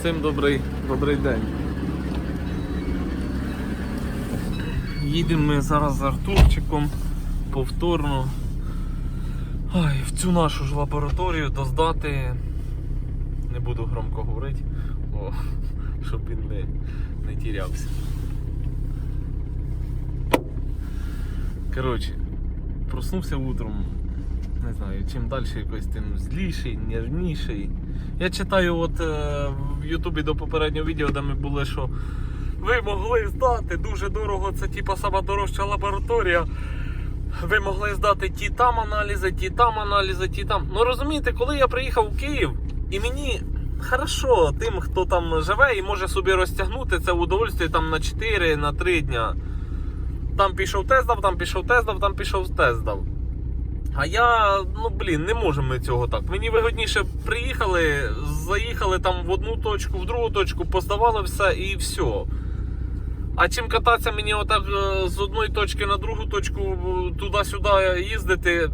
Всім добрий, добрий день. Їдемо ми зараз з Артурчиком повторно ай, в цю нашу ж лабораторію доздати. Не буду громко говорити, бо, щоб він не, не тірявся. Коротше, проснувся утром. Не знаю, чим далі якось тим зліший, ніжніший. Я читаю от е, в Ютубі до попереднього відео, де ми були, що ви могли здати дуже дорого, це типа сама дорожча лабораторія. Ви могли здати ті там аналізи, ті там аналізи, ті там. Ну розумієте, коли я приїхав у Київ, і мені хорошо тим, хто там живе і може собі розтягнути це удовольствие там на 4, на 3 дня. Там пішов тест дав, там пішов тест дав, там пішов тест дав. А я, ну блін, не можемо ми цього так. Мені вигодніше приїхали, заїхали там в одну точку, в другу точку, поздавали все і все. А чим кататися мені отак е, з одної точки на другу точку е, туди-сюди їздити.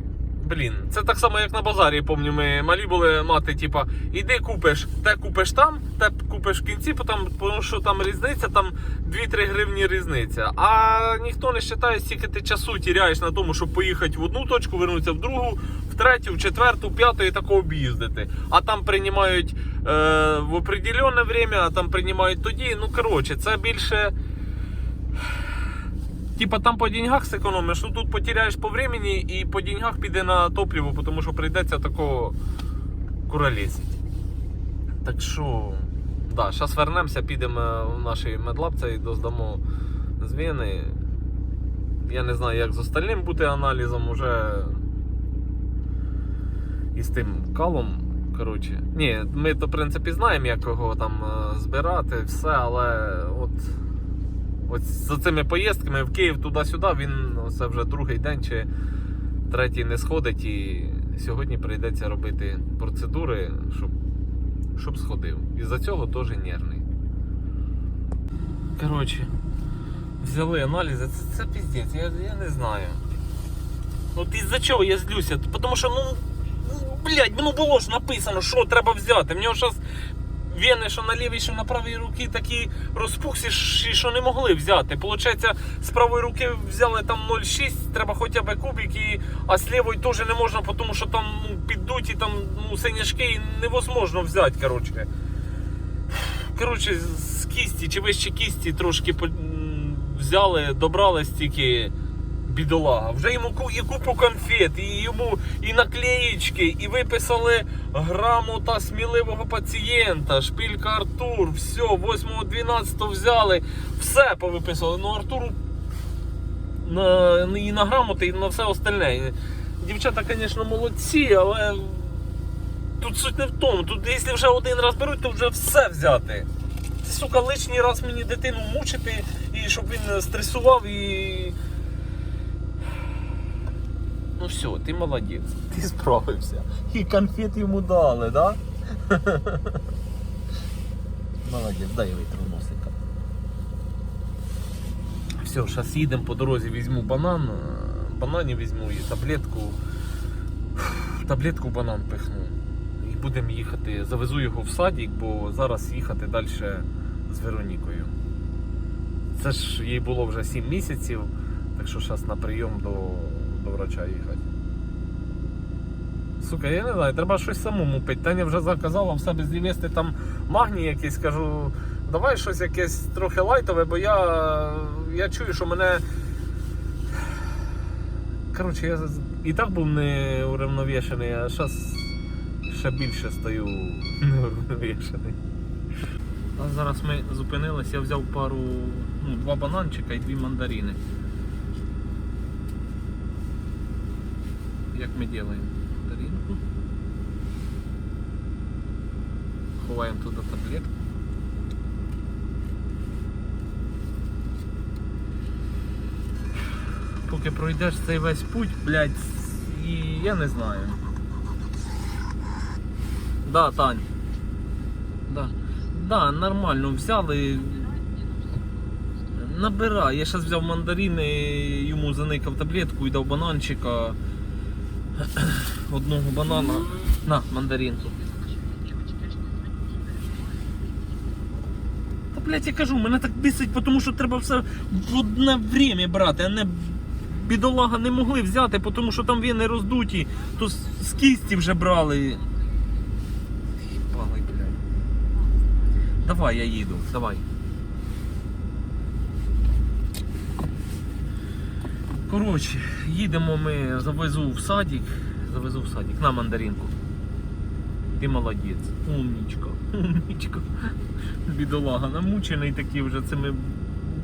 Блін, це так само, як на базарі, пам'ятаю, ми малі були мати, типа, іди купиш, те купиш там, те купиш в кінці, тому що там різниця, там 2-3 гривні різниця. А ніхто не вважає, скільки ти часу тіряєш на тому, щоб поїхати в одну точку, вернутися в другу, в третю, в четверту, в п'яту і тако об'їздити. А там приймають е, в определенне время, а там приймають тоді. Ну коротше, це більше. Типа там по деньгах зекономиш, ну тут потеряєш по времени і по деньгах піде на топливо, тому що прийдеться такого куролесить. Так що, да, зараз вернемося, підемо в наш медлаб цей доздамо з Я не знаю, як з остальним бути аналізом уже і з тим калом. Коротше. Ні, ми в принципі знаємо, як його там е, збирати, все, але от. Ось за цими поїздками в Київ туди-сюди він це вже другий день чи третій не сходить і сьогодні прийдеться робити процедури, щоб, щоб сходив. І за цього теж нервний. Коротше, взяли аналізи, це, це піздець, я, я не знаю. От із-за чого я злюся? Тому що, ну, ну, блядь, ну було ж написано, що треба взяти. Мені зараз вени, що на лівій, що на правій руці такі розпухсі, що не могли взяти. Получається, з правої руки взяли там 0,6, треба хоча б кубик, і, а з лівої теж не можна, тому що там ну, піддуті там ну, синяшки і невозможно взяти. Коротше, коротше з кісті чи вище кісті трошки взяли, добрали стільки. Бідолага. Вже йому і купу конфет, і йому і наклеїчки, і виписали грамота сміливого пацієнта, шпилька Артур, все, 8-12 взяли, все повиписали. Ну Артуру на, і на грамоти, і на все остальне. Дівчата, звісно, молодці, але тут суть не в тому. Тут, якщо вже один раз беруть, то вже все взяти. Сука, лишній раз мені дитину мучити, і щоб він стресував і. Ну все, ти молодець, ти справився. І конфет йому дали, да? Молодець, дай витру носика. Все, зараз їдемо по дорозі, візьму банан, е, бананів візьму і таблетку. Таблетку банан пихну. І будемо їхати. Завезу його в садик, бо зараз їхати далі з Веронікою. Це ж їй було вже 7 місяців, так що зараз на прийом до, до врача їхати. Сука, я не знаю, треба щось самому пити. Таня вже заказала в себе з'їсти там магній якийсь, кажу, давай щось якесь трохи лайтове, бо я, я чую, що мене. Коротше, я і так був не урівновішений, а зараз ще більше стаю неурівновішений. А зараз ми зупинились, я взяв пару, ну, два бананчика і дві мандарини. Як ми робимо? Мандаринку. Ховаємо туди таблетку. Поки пройдеш цей весь путь, блядь, і я не знаю. Да, Тань. Да. Да, нормально взяли. Набирай. Я зараз взяв мандарини, йому заникав таблетку і дав бананчика. Одного банана. На, мандаринку. блядь, я кажу, мене так бісить, тому що треба все в одне время брати, а не бідолага не могли взяти, тому що там вени роздуті, то з, кісті вже брали. Їбали, блядь. Давай, я їду, давай. Коротше, їдемо ми, завезу в садик, завезу в садик на мандаринку. Ти молодець, умнічка, умнічка. Бідолага, намучений такий вже цими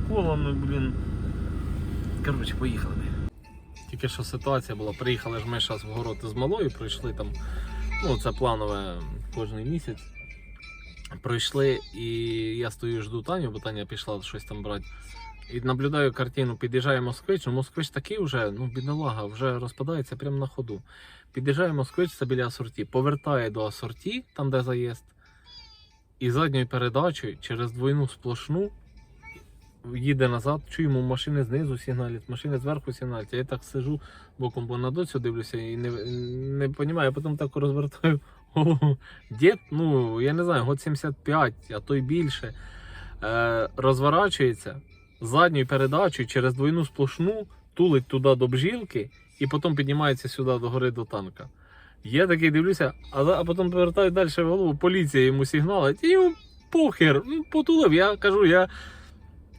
уколами, блін. Коротше, поїхали. Тільки що ситуація була, приїхали ж ми зараз в город з малою, пройшли там, ну це планове кожен місяць. Пройшли і я стою, жду Таню, бо Таня пішла щось там брати. І наблюдаю картину, під'їжджає москвич, ну москвич такий вже, ну бідолага, вже розпадається прямо на ходу. Під'їжджає москвич, це біля асорті, повертає до асорті, там де заїзд, і задньою передачею через двойну сплошну їде назад, чуємо машини знизу сигналять, машини зверху сигналять. Я так сижу боком, бо на доцю дивлюся і не, не розумію, а потім так розвертаю. О, дід, ну я не знаю, год 75, а то й більше. Е, розворачується задньою передачею через двойну сплошну, тулить туди до бжілки і потім піднімається сюди до гори до танка. Я такий дивлюся, а, а потім повертаю далі в голову, поліція йому сигналить, і йому похер, ну, потулив. Я кажу, я.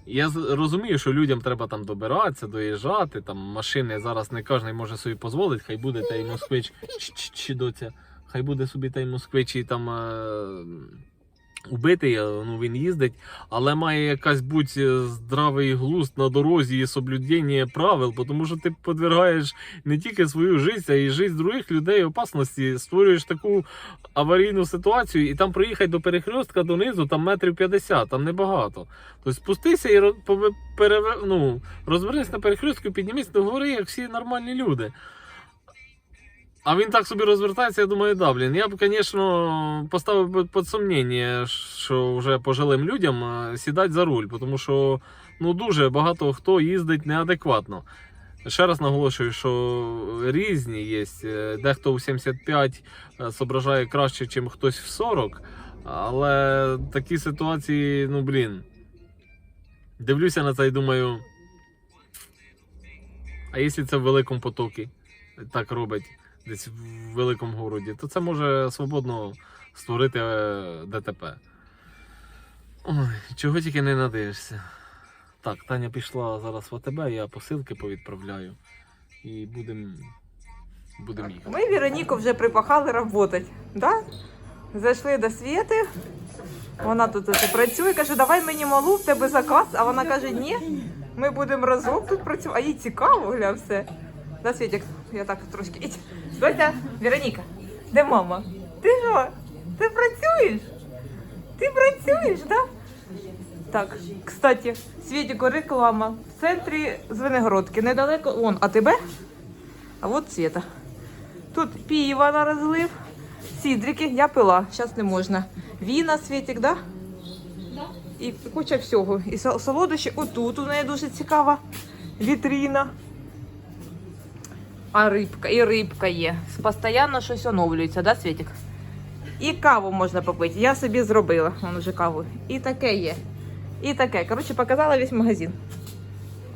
Я розумію, що людям треба там добиратися, доїжджати. Там машини зараз не кожен може собі дозволити, хай буде та москвич чи- доця, хай буде собі та москвич і там е, убитий, е, ну він їздить, але має якась будь е, здравий глузд на дорозі і соблюдення правил, тому що ти подвергаєш не тільки свою життя, а й життя других людей опасності, створюєш таку аварійну ситуацію, і там проїхати до перехрестка донизу, там метрів 50, там небагато. Тобто спустися і ро- ну, розвернись на перехрестку, піднімись до гори, як всі нормальні люди. А він так собі розвертається, я думаю, да, блін. Я б, звісно, поставив би під сумніння, що вже пожилим людям е, сідати за руль, тому що ну, дуже багато хто їздить неадекватно. Ще раз наголошую, що різні є. Е, Дехто у 75 е, зображає краще, ніж хтось в 40. Але такі ситуації, ну блін. Дивлюся на це і думаю. А якщо це в великому потокі так робить, десь в великому городі, то це може свободно створити е, ДТП. Ой, чого тільки не надивишся. Так, Таня пішла зараз в АТБ, я посилки повідправляю. І будемо будем їхати. Ми Вероніку вже припахали працювати. Да? Зайшли до Світи. Вона тут працює, каже, давай мені малу, в тебе заказ. А вона каже, ні, ми будемо разом тут працювати. А їй цікаво, гля, все. Да, Світік, я так трошки. Дося, Вероніка, де мама? Ти що? Ти працюєш? Ти працюєш, так? Да? Так, кстати, Світіку реклама. В центрі Звенигородки, недалеко. Вон, а тебе? А от Світа. Тут пиво на розлив, сідрики, я пила, зараз не можна. Віна, Світик, да? І куча всього. І сол- солодощі отут у неї дуже цікава вітріна. А рибка, і рибка є. Постоянно щось оновлюється, да, Світик? І каву можна попити. Я собі зробила. Вон уже каву. І таке є. І таке. Коротше, показала весь магазин.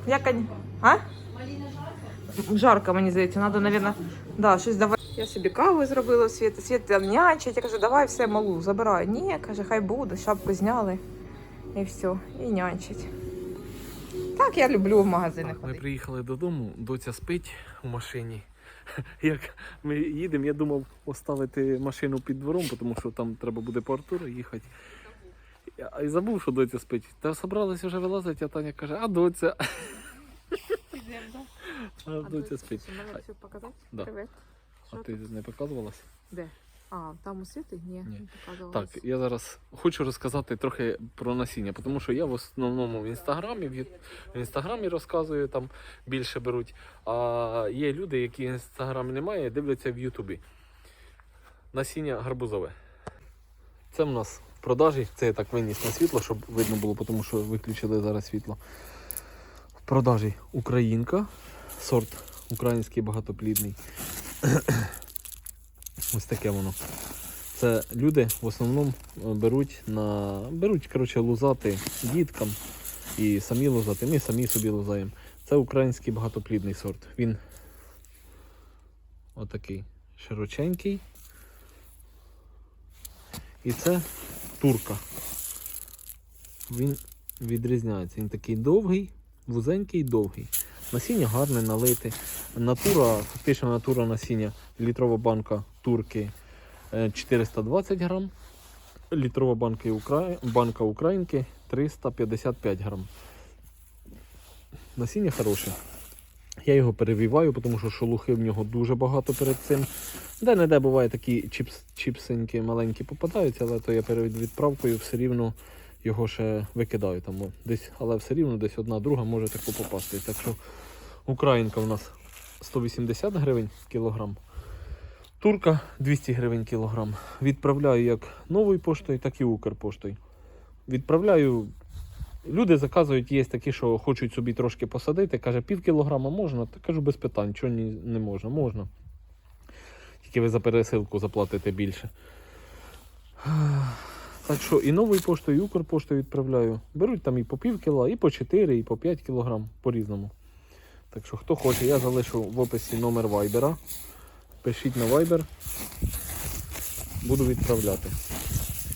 Я кон... А? Жарко, мені здається, треба, мабуть, да, щось давай. Я собі каву зробила Світ. Світ там нянчить. Я кажу, давай все малу, забирай. Ні, каже, хай буде, шапку зняли. І все, і нянчить. Так я люблю в магазини Так, ми приїхали додому, доця спить у машині. Як ми їдемо, я думав оставити машину під двором, тому що там треба буде по Артуру їхати. Я- І забув, що доця спить. Та собралися вже вилазити, а Таня каже, а доця. А доця спить. Мене все показати? Да. Привет. А Що ти не показувалась? Де? А, там у світі? Ні, Ні. не показувала. Так, я зараз хочу розказати трохи про насіння, тому що я в основному в інстаграмі в в інстаграмі розказую, там більше беруть. А є люди, які в інстаграмі немає, дивляться в Ютубі. Насіння гарбузове. Це в нас в продажі. Це я так виніс на світло, щоб видно було, тому що виключили зараз світло. В продажі Українка, сорт український багатоплідний. Ось таке воно. Це люди в основному е, беруть на беруть коротше, лузати діткам і самі лузати. Ми самі собі лузаємо. Це український багатоплідний сорт. Він отакий широченький. І це турка. Він відрізняється. Він такий довгий, вузенький, довгий. Насіння гарне налите. Натура, фактично натура насіння, літрова банка турки е, 420 грам. Літрова банка, Укра... банка українки 355 грам. Насіння хороше. Я його перевіваю, тому що шелухи в нього дуже багато перед цим. Де-не-де буває такі чіпс, чіпсинки маленькі попадаються, але то я перед відправкою все рівно його ще викидаю там. Десь, але все рівно десь одна друга може таку попасти. Так що українка у нас 180 гривень кілограм. Турка 200 гривень кілограм. Відправляю як новою поштою, так і Укрпоштою. Відправляю. Люди заказують, є такі, що хочуть собі трошки посадити. Каже, пів кілограма можна, та кажу без питань, чого не можна, можна. Тільки ви за пересилку заплатите більше. Так що і новою поштою, і Укрпоштою відправляю. Беруть там і по пів кіла, і по 4, і по 5 кілограм по-різному. Так що хто хоче, я залишу в описі номер вайбера. Пишіть на вайбер. Буду відправляти.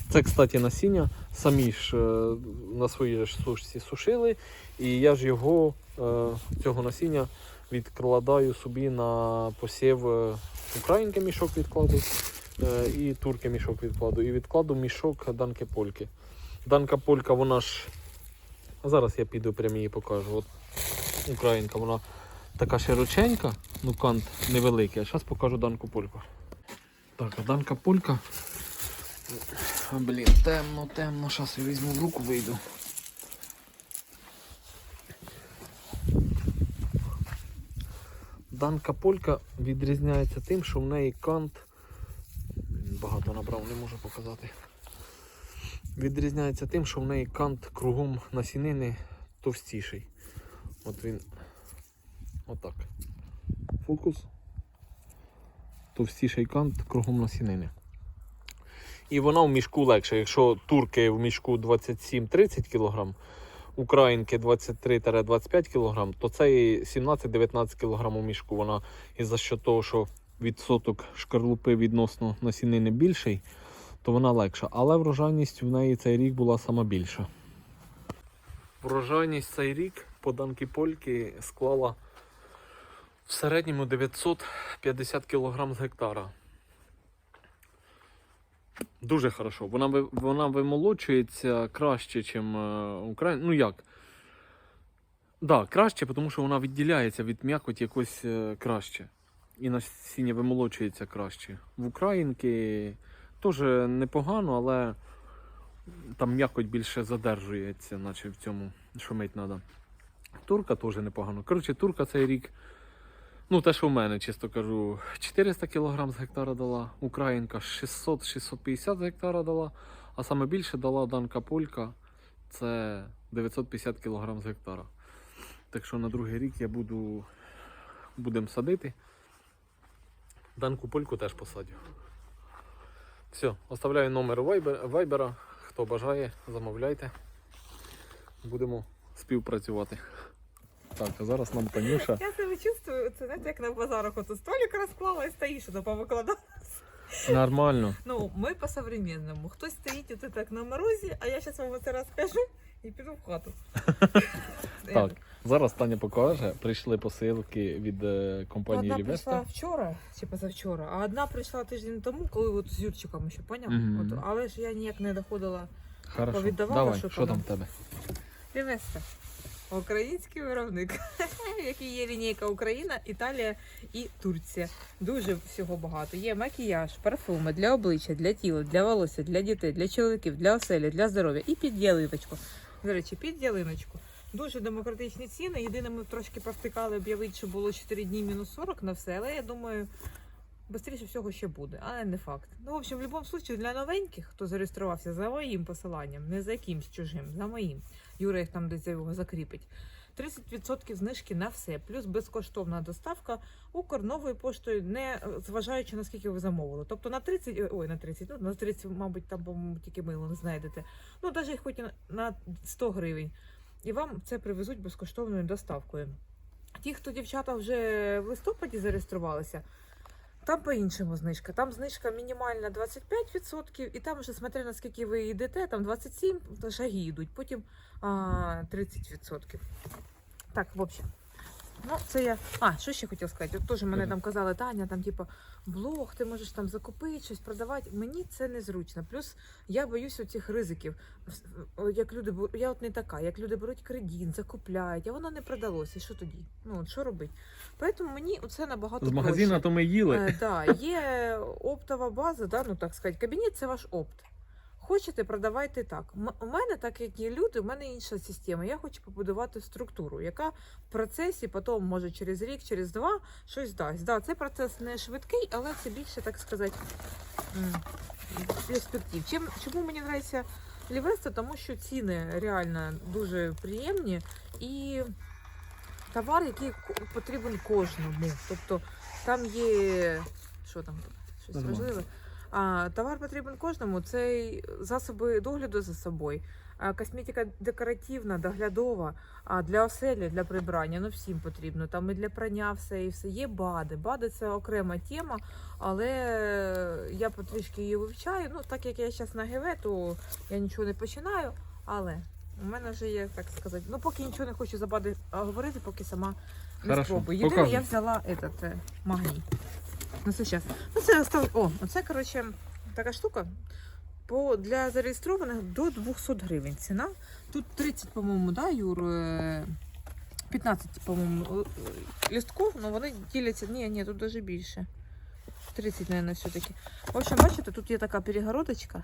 Це, кстати, насіння. Самі ж е, на своїй ж сушці сушили. І я ж його, е, цього насіння, відкладаю собі на посів е, українки мішок відкладу і турки мішок відкладу. І відкладу мішок данки польки. Данка полька, вона ж. А зараз я піду прямо її покажу. От українка, вона така широченька, ну кант невеликий. А зараз покажу данку польку. Так, данка полька. Блін, темно, темно. Зараз я візьму в руку, вийду. Данка полька відрізняється тим, що в неї кант. Багато набрав, не можу показати. Відрізняється тим, що в неї кант кругом насінини товстіший. От він отак. Фокус. Товстіший кант кругом насінини. І вона в мішку легше. Якщо турки в мішку 27-30 кг, українки 23-25 кг, то це 17-19 кг у мішку. Вона і за що того, що відсоток шкарлупи відносно насінини більший, то вона легша. Але врожайність в неї цей рік була сама більша. Врожайність цей рік по данки польки склала в середньому 950 кг з гектара. Дуже хорошо. Вона, вона вимолочується краще, ніж Україна. Ну як? Да, краще, тому що вона відділяється від м'якоті якось е, краще. І насіння вимолочується краще. В Українки теж непогано, але там м'якоть більше задержується, наче в цьому, що мить треба. Турка теж непогано. Коротше, турка цей рік. Ну, те, що в мене, чисто кажу, 400 кг з гектара дала, українка 600-650 з гектара дала, а саме більше дала данка полька, це 950 кг з гектара. Так що на другий рік я буду будемо садити. Данку польку теж посадю. Все, оставляю номер вайбер, вайбера. Хто бажає, замовляйте. Будемо співпрацювати. Так, а зараз нам Танюша. Я себе чувствую, це знаєте, як на базарах ото столик розклала і стоїш, ото повикладала. Нормально. Ну, ми по-современному. Хтось стоїть от так на морозі, а я зараз вам це розкажу і піду в хату. Так, зараз Таня покаже. Прийшли посилки від е, компанії Одна прийшла вчора чи позавчора, а одна прийшла тиждень тому, коли от з Юрчиком ще поняв. Мгм. От, але ж я ніяк не доходила. Хорошо. повіддавала, Давай, що що там там. в тебе? Лівеста. Український виробник, який є лінійка Україна, Італія і Турція. Дуже всього багато. Є макіяж, парфуми для обличчя, для тіла, для волосся, для дітей, для чоловіків, для оселі, для здоров'я і під ялиночку. До речі, під ялиночку. Дуже демократичні ціни. Єдине, ми трошки повтикали об'явити, що було 4 дні мінус 40 на все, але я думаю, швидше всього ще буде, але не факт. Ну, в общем, в будь-якому випадку для новеньких, хто зареєструвався за моїм посиланням, не за якимсь чужим, за моїм. Юра їх там десь його закріпить. 30% знижки на все, плюс безкоштовна доставка Укр новою поштою, не е, зважаючи на скільки ви замовили. Тобто на 30, е, ой, на 30, ну на 30, мабуть, там, тільки мило не знайдете. Ну, навіть хоч на 100 гривень. І вам це привезуть безкоштовною доставкою. Ті, хто дівчата вже в листопаді зареєструвалися, там по-іншому знижка. Там знижка мінімальна 25%, і там вже смотря наскільки ви йдете, там 27 шаги йдуть, потім а, 30%. Так, в общем. Ну, це я. А, що ще хотів сказати? От теж мене там казали, Таня, там, типу, блог, ти можеш там закупити щось, продавати. Мені це незручно. Плюс я боюсь цих ризиків. Як люди я от не така, як люди беруть кредит, закупляють, а воно не продалося. І що тоді? Ну, от що робити? Тому мені це набагато З проще. магазина то ми їли. Е, да, є оптова база, да, ну так сказати, кабінет це ваш опт. Хочете, продавайте так. У мене, так як є люди, у мене інша система. Я хочу побудувати структуру, яка в процесі потім, може, через рік, через два щось дасть. Да, цей процес не швидкий, але це більше, так сказати, перспектив. Чим, чому мені подобається Лівеста? Тому що ціни реально дуже приємні і товар, який потрібен кожному. Тобто там є що там, щось важливе. А, товар потрібен кожному. Це засоби догляду за собою, а, косметика декоративна, доглядова, а для оселі, для прибрання, ну всім потрібно. Там і для прання все, і все. Є БАДи. БАДи це окрема тема, але я потрішки її вивчаю. Ну, так як я зараз на ГВ, то я нічого не починаю, але у мене вже є, так сказати, ну поки нічого не хочу за БАДи говорити, поки сама не спробую. Єдине, я взяла этот, е, магній. Ну, це зараз. Ну, це остав... О, оце, коротше, така штука. По, для зареєстрованих до 200 гривень ціна. Тут 30, по-моєму, да, Юр? Е, 15, по-моєму, е, е, але вони діляться. Ні, ні, тут навіть більше. 30, мабуть, все-таки. В общем, бачите, тут є така перегородочка,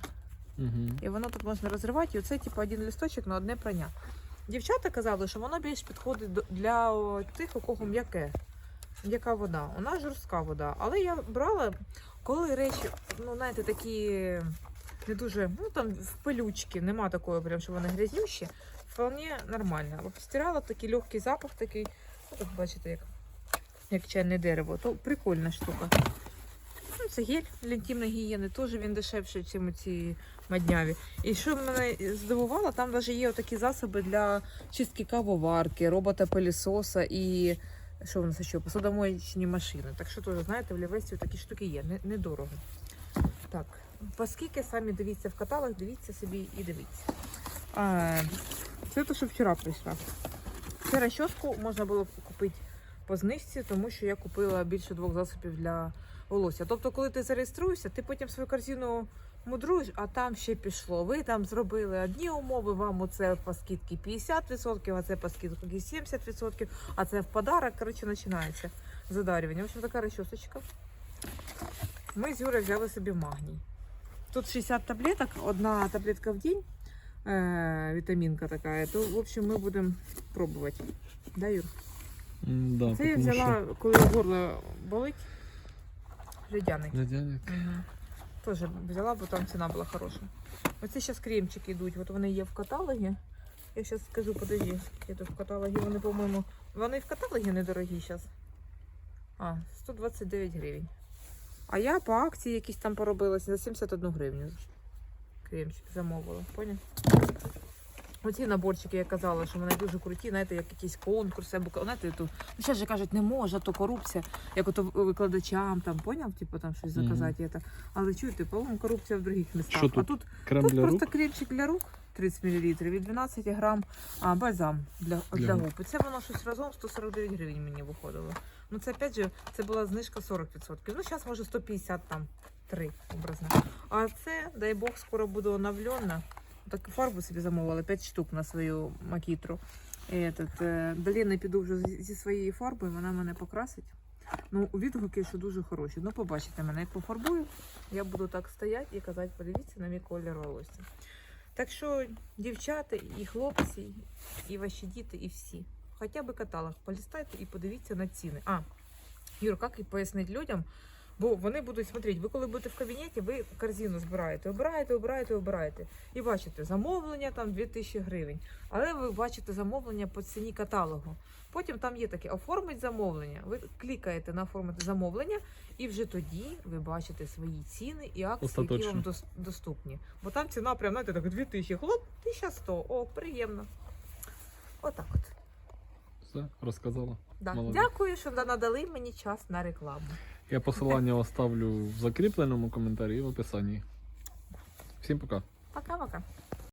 Угу. і воно тут можна розривати. І оце, типу, один листочок на одне прання. Дівчата казали, що воно більш підходить для тих, у кого м'яке. М'яка вода. Нас жорстка вода. Але я брала, коли речі, ну, знаєте, такі не дуже, ну там в пилючки, нема такої, прям, що вони грязнющі. Вполне нормально. Постирала такий легкий запах, такий, ну, так бачите, як, як чайне дерево. То прикольна штука. Ну, це гель для інтимної гігієни, теж він дешевший, ніж ці мадняві. І що мене здивувало, там навіть є такі засоби для чистки кавоварки, робота-пилісоса і що в нас ще? Посудомоєчні машини. Так що теж, знаєте, в Лівесті такі штуки є, не- недорого. Так, оскільки самі дивіться в каталог, дивіться собі і дивіться. А, це те, що вчора прийшла. Це розчоску можна було купити по знижці, тому що я купила більше двох засобів для волосся. Тобто, коли ти зареєструєшся, ти потім свою корзину мудруєш, а там ще пішло. Ви там зробили одні умови, вам оце по скидці 50%, а це по скидці 70%, а це в подарок. Коротше, починається задарювання. В общем, така розчосочка. Ми з Юрою взяли собі магній. Тут 60 таблеток, одна таблетка в день, е, вітамінка така. То, в общем, ми будемо пробувати. Да, Юр? Да, Це я потому взяла, коли горло болить. Що- Угу. Тоже взяла, бо там ціна була хороша. Оці зараз кремчики йдуть, от вони є в каталогі. Я зараз скажу, подожди, я тут в каталогі, вони, по-моєму, вони в каталогі недорогі зараз. А, 129 гривень. А я по акції якісь там поробилася за 71 гривню. Кремчик замовила, поняв? Оці наборчики я казала, що вони дуже круті, знаєте, як якісь конкурси, або знаєте, тут ну, зараз же кажуть, не може, то корупція, як ото викладачам там, поняв, типу там щось заказати. є так. Але чуєте, по-моєму, корупція в других містах. Що тут? А тут, Крем тут для просто рук. кремчик для рук 30 мл від 12 грам, а бальзам для, Для для губ. І це воно щось разом 149 гривень мені виходило. Ну це опять же, це була знижка 40%. Ну зараз може 150 там. Три образно. А це, дай Бог, скоро буде оновлена. Так фарбу собі замовила 5 штук на свою макітру. Этот, е, до Ліни піду вже зі своєю фарбою, вона мене покрасить. Ну, відгуки, що дуже хороші. Ну, побачите мене, як пофарбую, я буду так стояти і казати, подивіться на мій колір волосся. Так що, дівчата, і хлопці, і ваші діти, і всі. Хоча б каталог полістайте і подивіться на ціни. А, Юр, як і пояснити людям, Бо вони будуть, смотрите, ви коли будете в кабінеті, ви корзину збираєте, обираєте, обираєте, обираєте. І бачите, замовлення там 2000 гривень. Але ви бачите замовлення по ціні каталогу. Потім там є таке оформить замовлення. Ви клікаєте на оформити замовлення, і вже тоді ви бачите свої ціни і акції, які вам дос- доступні. Бо там ціна прям, знаєте, так 2000, хлоп, 1100. О, приємно. Отак от. Все, розказала. Да. Дякую, що надали мені час на рекламу. Я посилання оставлю в закріпленому коментарі і в описанні. Всім пока. Пока-пока.